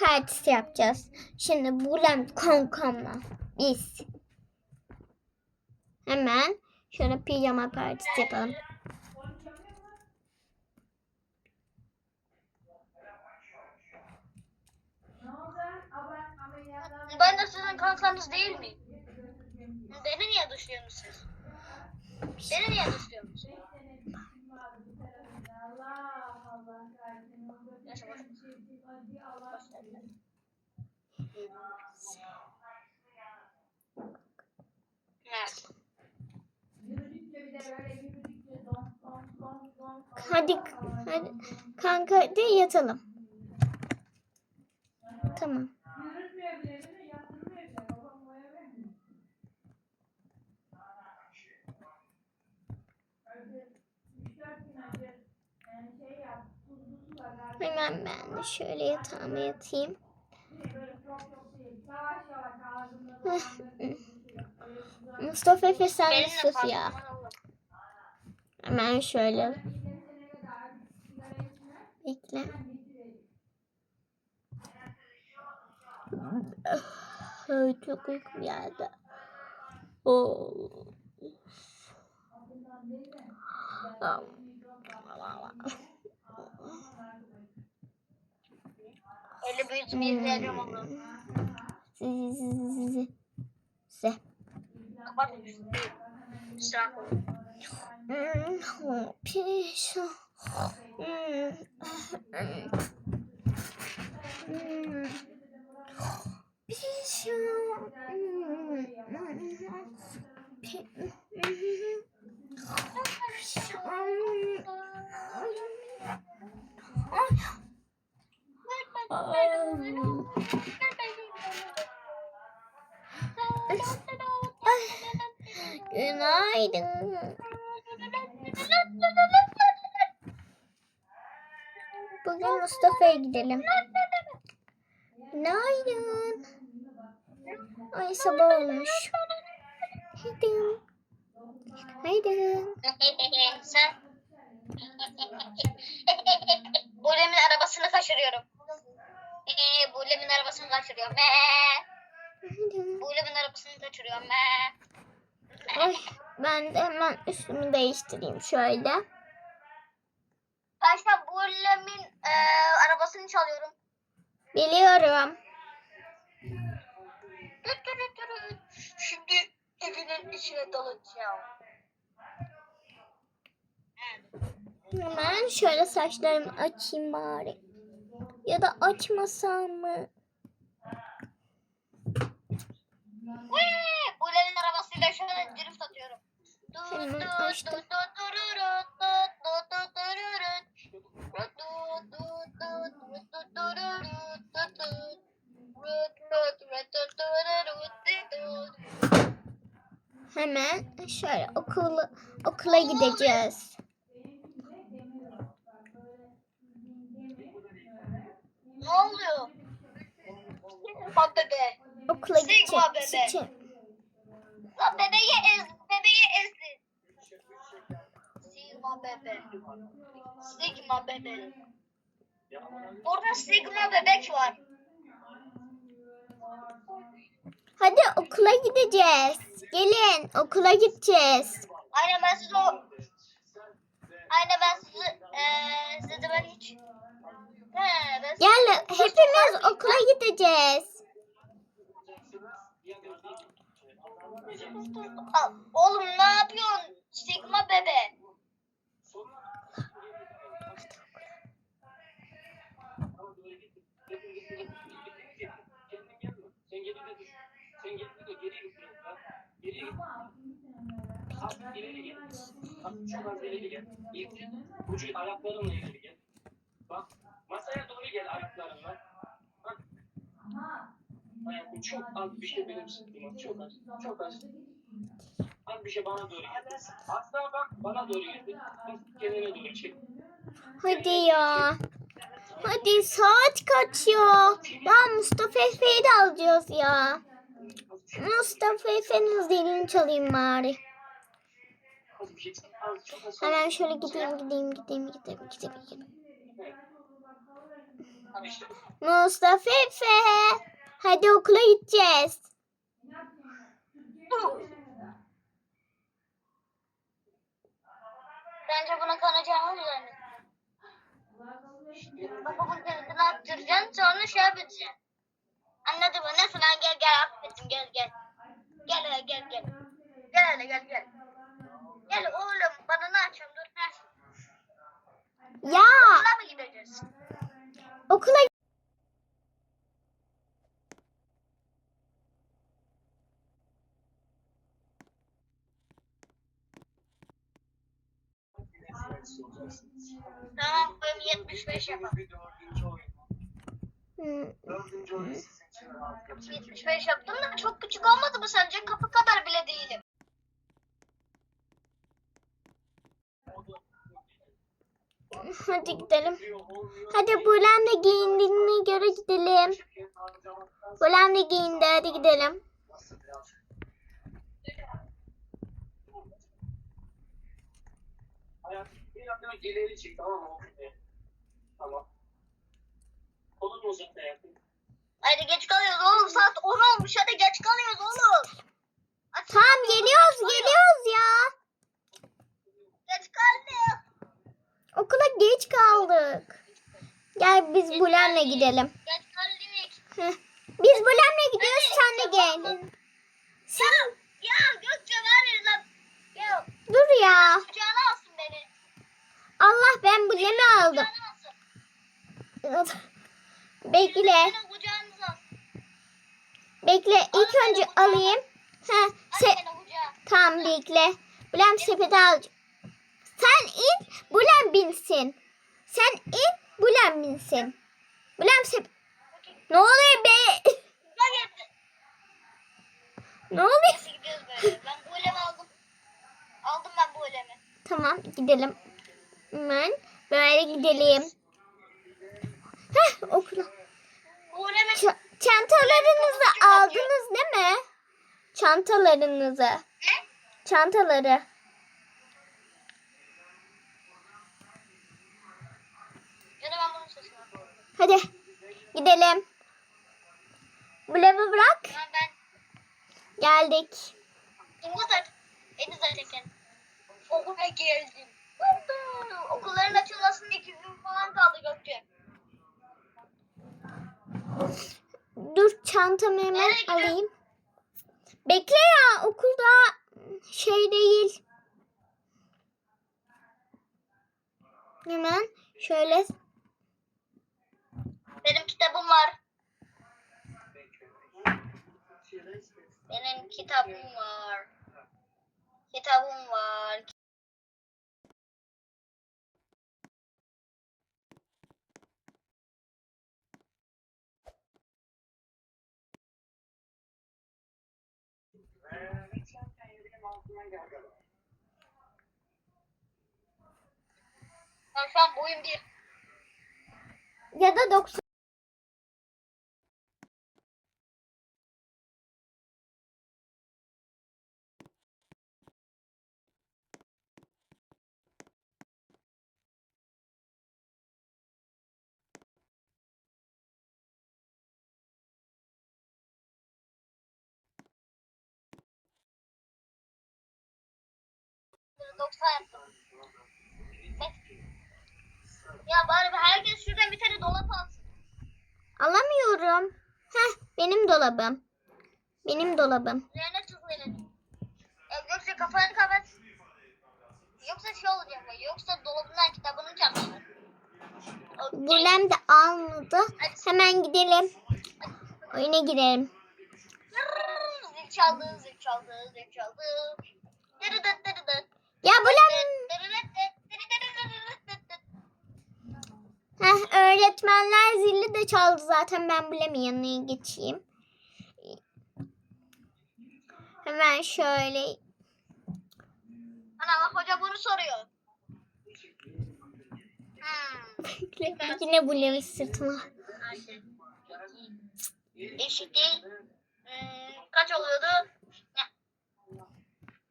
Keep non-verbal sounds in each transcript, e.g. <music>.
partisi yapacağız. Şimdi Bulem kankamla biz. Hemen şöyle pijama partisi yapalım. Ben de sizin kankanız değil miyim? Beni niye dışlıyorsunuz siz? Beni niye dışlıyorsunuz? Neyse boş ver. Boş ver. Hadi, hadi kanka hadi yatalım. Tamam. Hemen ben de şöyle yatağıma yatayım. Mustafa Efe sen Benimle sus ya. Hemen şöyle. Bekle. Çok uykum geldi. Oo. Öyle onu. Sizi sizi sizi. Size. Kapat. Sıra koy. Hmm, Pişman. Hmm. Günaydın. Bugün Mustafa'ya gidelim. Günaydın. Ay sabah olmuş. Günaydın. Günaydın. Sen. <laughs> Bulem'in arabasını kaçırıyorum. Ee, Bulem'in arabasını kaçırıyorum. Ee. Bulem'in arabasını kaçırıyorum. Ay, ben de hemen üstümü değiştireyim şöyle. Paşa Bulem'in e, arabasını çalıyorum. Biliyorum. Şimdi evinin içine dalacağım. Hemen şöyle saçlarımı açayım bari. Ya da açmasam mı? Wee! Bulem'in arabasıyla şöyle drift atıyorum. Hemen şöyle okula, okula gideceğiz. Ne oluyor? Bak bebe. Okula Sigma gideceğiz bebe. Sigma bebe. Sigma bebe. Burada Sigma bebek var. Hadi okula gideceğiz. Gelin okula gideceğiz. Aynen ben size o... Aynen ben sizi... Eee size de ben hiç... He ben size... Gel hepimiz okula gideceğiz. Oğlum ne yapıyorsun? Sigma bebe. Sen geri de düş. Sen geri de geriye git biraz daha. Geriye git. Az ileri gel. Bak masaya doğru gel ayaklarınla. Bak. Çok az bir şey benim sıktığıma. Çok az. Çok az. Az bir şey bana doğru gel. Asla bak bana doğru gel. Az kenara doğru çek. Hadi ya. Hadi saat kaç ya? Ya Mustafa Efe'yi de alacağız ya. Mustafa Efe'nin zilini çalayım bari. Hemen şöyle gideyim gideyim gideyim gideyim gideyim gideyim. Mustafa Efe. Hadi okula gideceğiz. Bence buna kanacağımı mı zannediyorsun? Babamın gözünü attıracaksın sonra şey yapacaksın. Anladın mı? Nasıl lan gel gel affetsin gel gel. Gel hele gel gel. Gel hele gel gel. Gel oğlum bana ne açıyorsun dur. Heh. Ya Okula mı gideceğiz? okula Tamam benim 75 yapalım. bir dördüncü oyun. Hmm, Dördüncü oyun sizin için rahat yapacak. 75 yaptım da çok küçük olmadı mı sence? Kapı kadar bile değilim. hadi gidelim. Hadi Bulan da giyindiğine göre gidelim. Bulan da giyindi hadi gidelim. İleri çek tamam mı? Tamam. Kolun mu uzak hayatım? Hadi geç kalıyoruz oğlum saat 10 olmuş hadi geç kalıyoruz oğlum. Hadi Tamam geliyoruz geliyoruz ya. Geç kalmıyor. Okula geç kaldık. Gel biz Bulan'la gidelim. Geç kaldık. Biz Bulan'la gidiyoruz sen de gel. Ya, ya Gökçe var ya lan. Ya Dur ya. kucağına alsın beni. Allah ben Bulan'ı aldım. Bekle. Beni. Bekle ilk önce alayım. Ha, se beni tamam bekle. Bulan sepeti al. Sen in, Bulan binsin. Sen in, Bulan binsin. Bulan sep... Ne oluyor be? <laughs> Ne oluyor? Ben bu ulemi aldım. Aldım ben bu ulemi. Tamam gidelim. Hemen böyle gidelim. Heh okula. Bu ulemi Ç- çantalarınızı aldınız değil mi? Çantalarınızı. Çantaları. Hadi gidelim. Bulavı bırak. Ben Geldik. Zaten. Deniz zaten. Okula geldim. Okulların açılmasının iki gün falan kaldı Gökçe. Dur çantamı hemen alayım. Bekle ya okulda şey değil. Hemen şöyle Benim kitabım var. Benim kitabım var. Kitabım var. Ya da 90 90 yaptım. Ya bari herkes şuradan bir tane dolap alsın. alamıyorum. Heh benim dolabım. Benim dolabım. Üzerine tıklayın. Ya yoksa kafanı kapat. Yoksa şey olacak mı? Yoksa dolabından kitabını çalmışlar. Bulem de almadı. Hemen gidelim. Oyuna girelim. Zil çaldı, zil çaldı, zil çaldı. Öğretmenler zili de çaldı zaten ben Bulem'in yanına geçeyim. Hemen şöyle. Ana bak hoca bunu soruyor. Hmm. <laughs> Yine Bulem'i sırtıma. Eşitlik. Hmm, kaç oluyordu?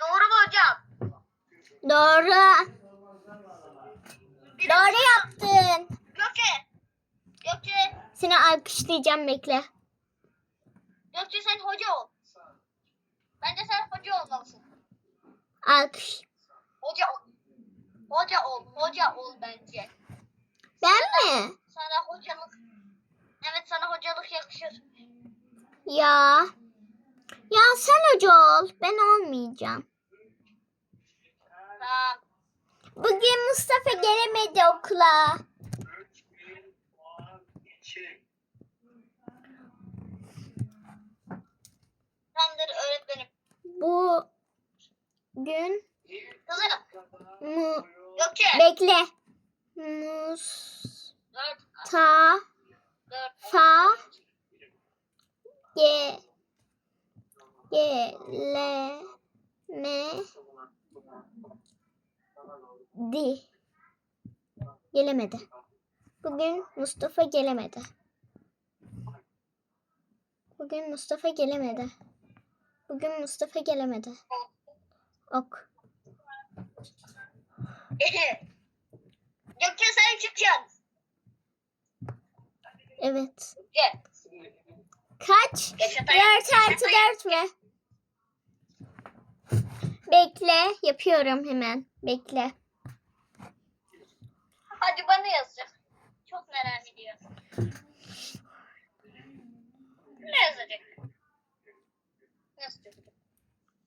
Doğru mu hocam? Doğru. Doğru yaptın. Seni alkışlayacağım bekle. Gökçe sen hoca ol. Bence sen hoca olmalısın. Alkış. Hoca ol. Hoca ol, hoca ol bence. Ben mi? Sana hocalık, evet sana hocalık yakışır. Ya. Ya sen hoca ol. Ben olmayacağım. Tamam. Bugün Mustafa gelemedi okula. Tamamdır öğretmenim. Bu gün Kızım, mu Gökçe. bekle. Mustafa Dört, dört. ge gelemedi. Gelemedi. Bugün Mustafa gelemedi. Bugün Mustafa gelemedi. Bugün Mustafa gelemedi. Ok. <laughs> Gökçe sen çıkacaksın. Evet. Gel. Kaç? Yaşa 4 dayan, artı 4 mü? Bekle. Yapıyorum hemen. Bekle. Hadi bana yazacak. Çok merak ediyorum. Ne yazacak? Ne yazacak?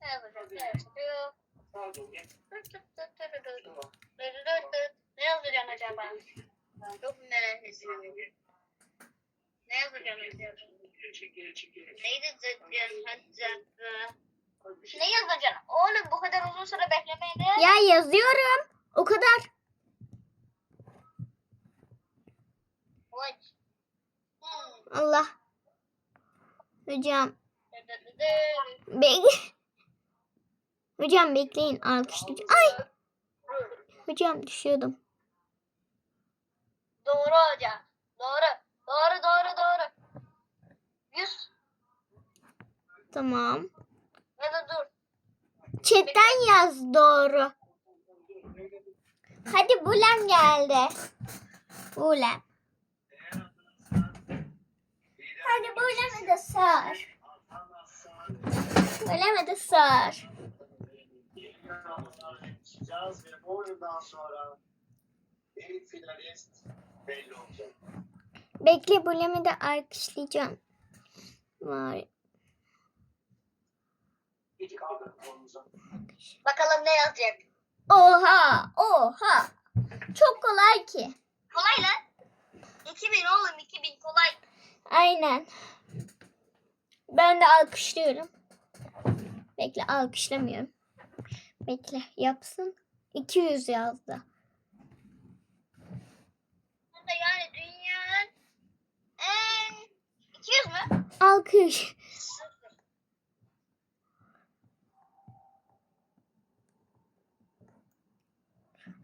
Ne yazacak? Ne gel. Ne yazacaksın acaba? Çok merak ediyorum. Ne acaba? Neydi yazacaksın? Oğlum bu kadar uzun süre beklemeye değer. Ya yazıyorum. O kadar. Allah. Hocam. Bek Hocam bekleyin. Alkışlayacağım. Ay. Hocam düşüyordum. Doğru hocam. Doğru. Doğru doğru doğru. Yüz. Tamam. Ya da dur. Chatten yaz doğru. Hadi Bulem geldi. Bulem. Hadi Bulem'e de sor. Bulem'e de sor. Çıkacağız ve bu oyundan sonra ilk finalist belli olacak. Bekle Bulem'i de alkışlayacağım. Var. Bakalım ne yazacak. Oha! Oha! Çok kolay ki. Kolay lan. 2000 oğlum 2000 kolay. Aynen. Ben de alkışlıyorum. Bekle alkışlamıyorum. Bekle yapsın. 200 yazdı. Yani dünyanın en 200 mü? Alkış.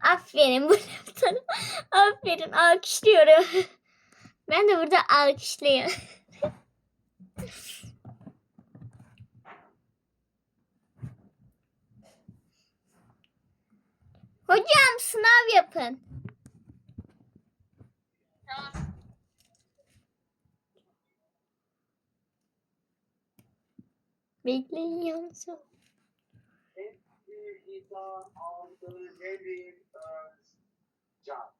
Aferin bu sana. Aferin alkışlıyorum. Ben de burada alkışlıyorum. Hocam sınav yapın. Tamam. Bekleyin yalnız. En büyük iddia aldığı Nevin Özcan.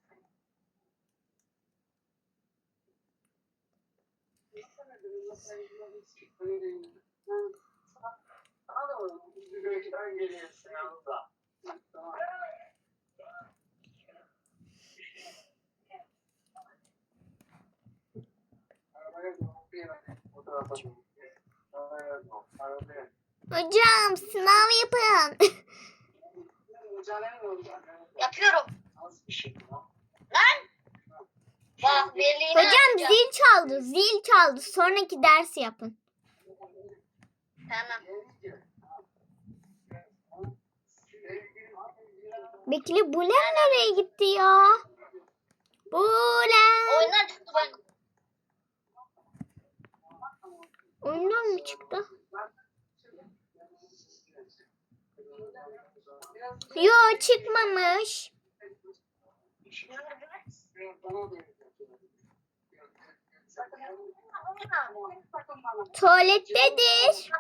Anlamadım. Büyükten geliyor sınavda. Tamam. Arabaya doğru bir yere. O tarafa doğru. Arabaya doğru. Arabaya. Hocam sınav yapın. <laughs> Yapıyorum. Lan. Bak Hocam atacağım. zil çaldı. Zil çaldı. Sonraki dersi yapın. Tamam. Bekle Bulem nereye gitti ya? Bulem. Oyundan çıktı bak. Oyundan mı çıktı? Yo çıkmamış. Tuvalettedir.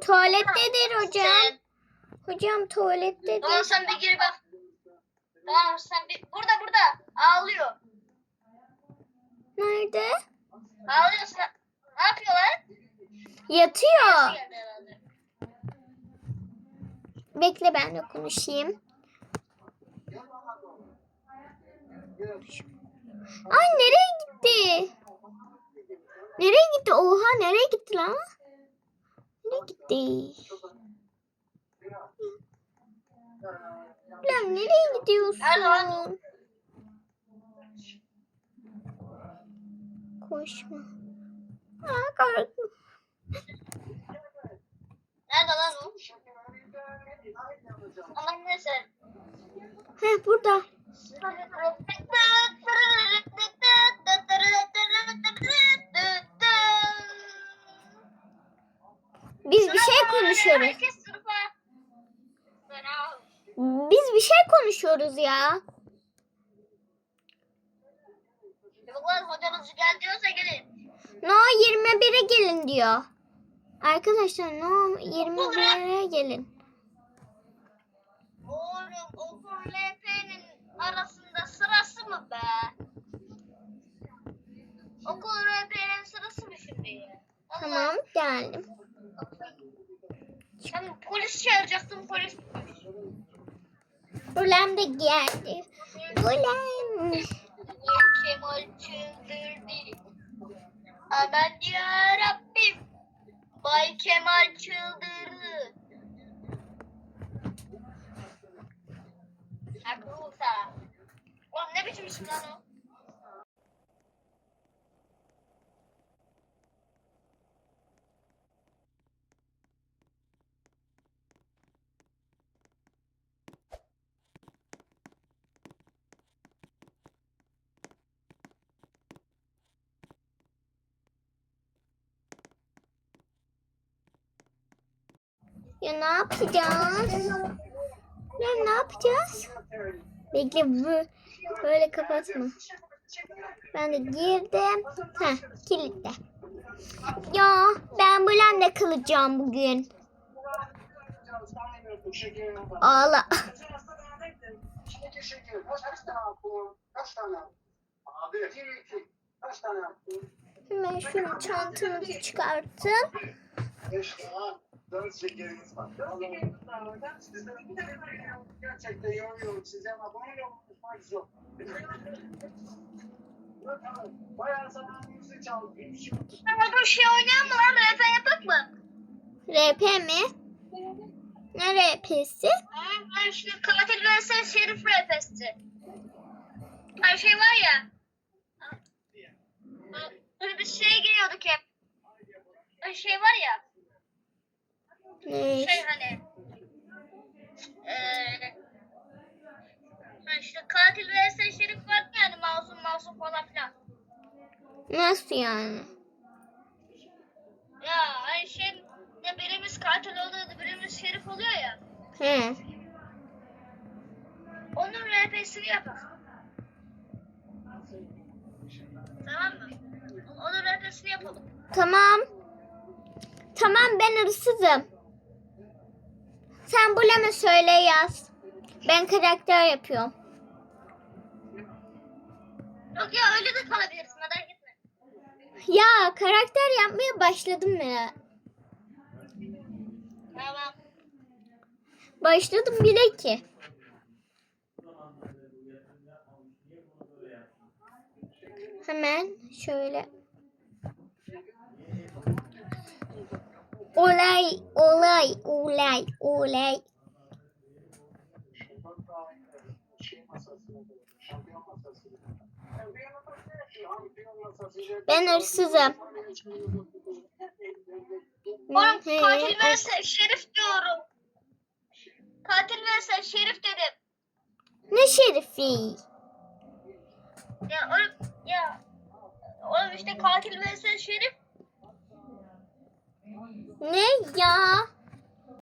Tuvalettedir hocam. Hocam tuvalettedir. sen bir gir bak. Tamam sen bir burada burada ağlıyor. Nerede? Ağlıyor sen. Ne yapıyorlar? Yatıyor. Bekle ben de konuşayım. Ay nereye gitti? Nereye gitti? Oha nereye gitti lan? Nereye gitti? Lan nereye gidiyorsun? Nerede Koşma. Aa, korkma. Nerede lan o? Aman neyse. Heh burada. Biz bir şey konuşuyoruz. Biz bir şey konuşuyoruz ya. Çocuklar hocanız gel diyorsa gelin. No 21'e gelin diyor. Arkadaşlar no 21'e gelin. Oğlum okul LP'nin arasında sırası mı be? Okul LP'nin sırası mı şimdi? Allah. Tamam geldim. Sen polis çağıracaksın polis. Gülem de geldi. Gülem. Kemal çıldırdı. Aman ya Rabbim. Bay Kemal çıldırdı. Akruta. Oğlum ne biçim isim lan o? Ne yapacağız? Ya ne yapacağız? Bekle bu böyle kapatma. Ben de girdim. Heh kilitle. Ya ben Bülent'le kalacağım bugün. Ağla. Hemen şunu çantamızı çıkartın. Dört şekeriniz var. Sizden gerçekten yoruyorum size ama böyle konuşmak zor. Bayağı zamanınızı çaldı. Ama bu şey oynayalım mı lan? RP yapak mı? RP mi? Ne RP'si? Ben işte katil vs şerif RP'si. Her şey var ya. Böyle bir şeye giriyorduk hep. Öyle şey var ya. Ne? Şey hani. Ha işte katil vs şerif vardı yani masum masum falan filan. Nasıl yani? Ya hani şey ya birimiz katil oluyordu birimiz şerif oluyor ya. He. Onun RP'sini yapalım. Tamam mı? Onun RP'sini yapalım. Tamam. Tamam ben hırsızım. Sen buleme söyle yaz. Ben karakter yapıyorum. Yok ya öyle de kalabilirsin merak etme. Ya karakter yapmaya başladım ya. Tamam. Başladım bile ki. Hemen şöyle. Olay, olay, olay, olay. Ben hırsızım. Oğlum katil verse şerif diyorum. Katil verse şerif dedim. Ne şerifi? Ya oğlum ya. Oğlum işte katil verse şerif. Ne ya?